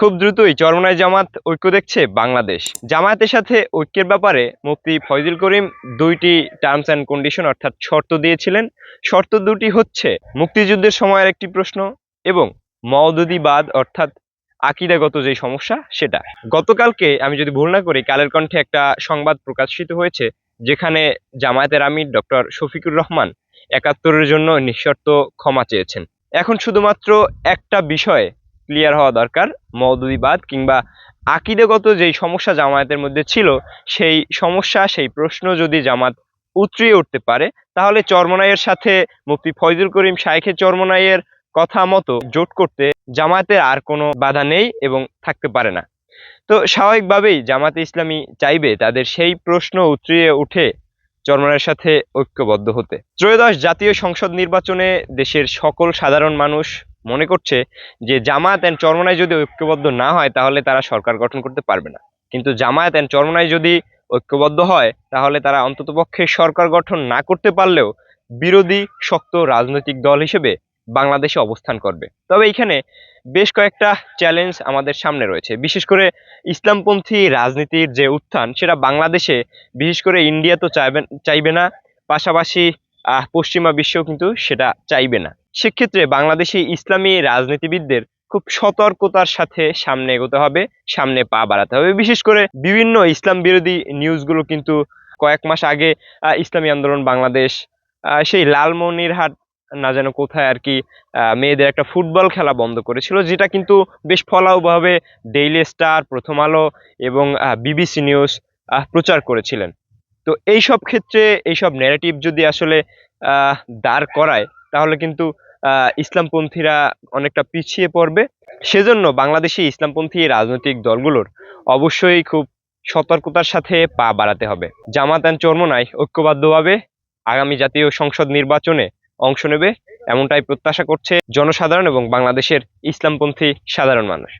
খুব দ্রুতই চরমনায় জামাত ঐক্য দেখছে বাংলাদেশ। জামায়াতের সাথে ঐক্যের ব্যাপারে মুফতি ফয়জুল করিম দুইটি টার্মস অ্যান্ড কন্ডিশন অর্থাৎ শর্ত দিয়েছিলেন। শর্ত দুটি হচ্ছে মুক্তিযুদ্ধের সময়ের একটি প্রশ্ন এবং মওদুদিবাদ অর্থাৎ আকিদাগত যে সমস্যা সেটা। গতকালকে আমি যদি ভুল না করি, কালের কণ্ঠে একটা সংবাদ প্রকাশিত হয়েছে যেখানে জামায়াতের আমির ডক্টর শফিকুর রহমান একাত্তরের জন্য নিঃশর্ত ক্ষমা চেয়েছেন। এখন শুধুমাত্র একটা বিষয়ে ক্লিয়ার হওয়া দরকার মৌদুদিবাদ কিংবা আকিদেগত যেই সমস্যা জামায়াতের মধ্যে ছিল, সেই সমস্যা, সেই প্রশ্ন যদি জামাত উতরিয়ে উঠতে পারে, তাহলে চরমনাইয়ের সাথে মুফতি ফয়জুল করিম শাইখের চরমনাইয়ের কথা মতো জোট করতে জামায়াতের আর কোনো বাধা নেই এবং থাকতে পারে না। তো স্বাভাবিকভাবেই জামাতে ইসলামী চাইবে তাদের সেই প্রশ্ন উতরিয়ে উঠে চরমনাইয়ের সাথে ঐক্যবদ্ধ হতে। ত্রয়োদশ জাতীয় সংসদ নির্বাচনে দেশের সকল সাধারণ মানুষ মনে করছে যে জামায়াত অ্যান্ড চরমনাই যদি ঐক্যবদ্ধ না হয়, তাহলে তারা সরকার গঠন করতে পারবে না। কিন্তু জামায়াত অ্যান্ড চরমনাই যদি ঐক্যবদ্ধ হয়, তাহলে তারা অন্ততপক্ষে সরকার গঠন না করতে পারলেও বিরোধী, শক্ত রাজনৈতিক দল হিসেবে বাংলাদেশে অবস্থান করবে। তবে এইখানে বেশ কয়েকটা চ্যালেঞ্জ আমাদের সামনে রয়েছে। বিশেষ করে ইসলামপন্থী রাজনীতির যে উত্থান, সেটা বাংলাদেশে বিশেষ করে ইন্ডিয়া তো চাইবে চাইবে না। পাশাপাশি পশ্চিমা বিশ্ব কিন্তু সেটা চাইবে না। সেক্ষেত্রে বাংলাদেশি ইসলামী রাজনীতিবিদদের খুব সতর্কতার সাথে সামনে এগোতে হবে, সামনে পা বাড়াতে হবে। বিশেষ করে বিভিন্ন ইসলাম বিরোধী নিউজগুলো কিন্তু কয়েক মাস আগে ইসলামী আন্দোলন বাংলাদেশ সেই লালমনিরহাট, না যেন কোথায় আর কি মেয়েদের একটা ফুটবল খেলা বন্ধ করেছিল, যেটা কিন্তু বেশ ফলাওভাবে ডেইলি স্টার, প্রথম আলো এবং বিবিসি নিউজ প্রচার করেছিলেন। তো এইসব ক্ষেত্রে, এইসব ন্যারেটিভ যদি আসলে দাঁড় করায় তাহলে কিন্তু ইসলামপন্থীরা অনেকটা পিছিয়ে পড়বে। সেজন্য বাংলাদেশি ইসলামপন্থী রাজনৈতিক দলগুলোর অবশ্যই খুব সতর্কতার সাথে পা বাড়াতে হবে। জামাত অ্যান্ড চর্মনায় ঐক্যবদ্ধভাবে আগামী জাতীয় সংসদ নির্বাচনে অংশ নেবে, এমনটাই প্রত্যাশা করছে জনসাধারণ এবং বাংলাদেশের ইসলামপন্থী সাধারণ মানুষ।